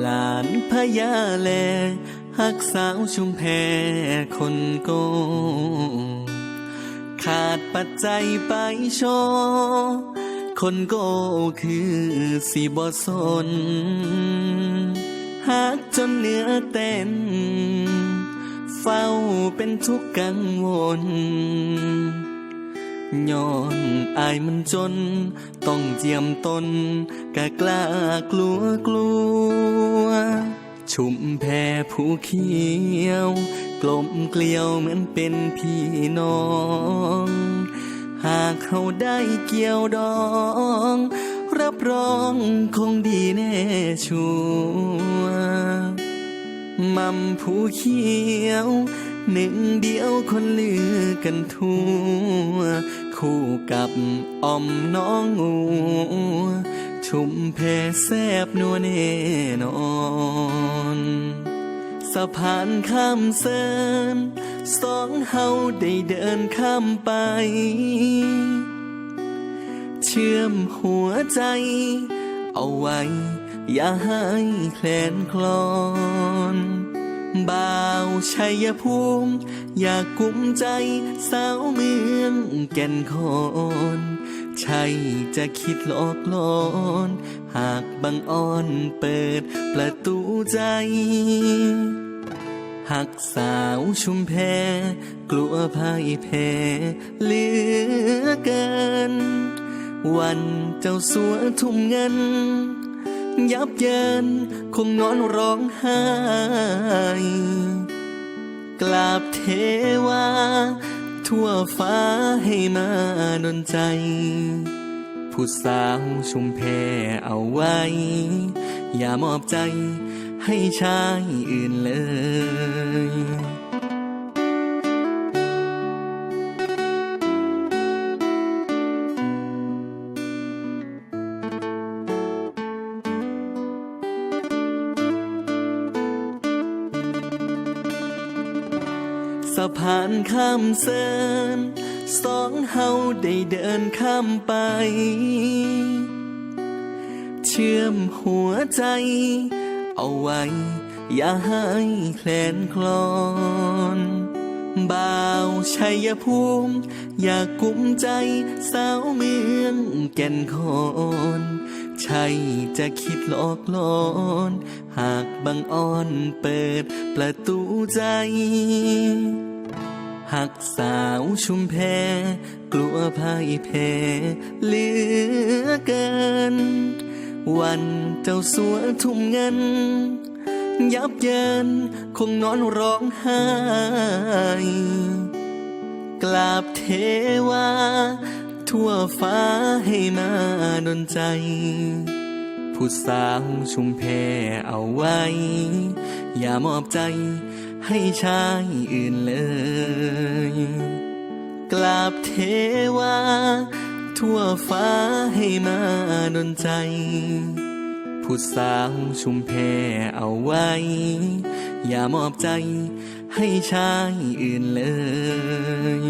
หลานพญาแลหักสาวชุมแพคนโกขาดปัจจัยไปโชคนโกคือสีบอสนหากจนเนื้อเต้น เฝ้าเป็นทุกข์กังวลย้อน อายมันจน ต้องเจียมตนกะกล้ากลัวกลัว ชุมแพผู้เขียว กลมเกลียวเหมือนเป็นพี่น้อง หากเขาได้เกี่ยวดอง รับรองคงดีแน่ชัวมัมผู้เขียวหนึ่งเดียวคนลือกันทั่ว คู่กับออมน้องงู ชุมเพแซบนัวแน่นอนสะพานข้ามเส้นสองเฮาได้เดินข้ามไป เชื่อมหัวใจ เอาไว้ อย่าให้แคลนคลอน บ่าวชัยภูมิ อยากกุมใจสาวเมืองแก่นคอนใช่จะคิดหลอกลอน หากบังอ่อนเปิดประตูใจหักสาวชุมแพ กลัวพ่ายแพ้เหลือเกิน วันเจ้าสัวทุ่มเงิน ยับเยิน คงนอนร้องไห้ กราบเทวา ทั่วฟ้าให้มาดนใจ ผู้สาวชุมแพเอาไว้ อย่ามอบใจให้ชายอื่นเลย สะพานข้ามเส้นสองเฮาได้เดินข้ามไป เชื่อมหัวใจ เอาไว้ อย่าให้แคลนคลอน บ่าวชัยภูมิ อยากกุมใจสาวเมืองแก่นคอนใช่จะคิดหลอกลอน หากบังอ่อนเปิดประตูใจ หักสาวชุมแพ กลัวพ่ายแพ้เหลือเกิน วันเจ้าสัวทุ่มเงิน ยับเยินคงนอนร้องไห้กราบเทวาทั่วฟ้าให้มาดนใจ ผู้สาวชุมแพเอาไว้ อย่ามอบใจให้ชายอื่นเลย กราบเทวาทั่วฟ้าให้มาดนใจ ผู้สาวชุมแพเอาไว้ อย่ามอบใจให้ชายอื่นเลย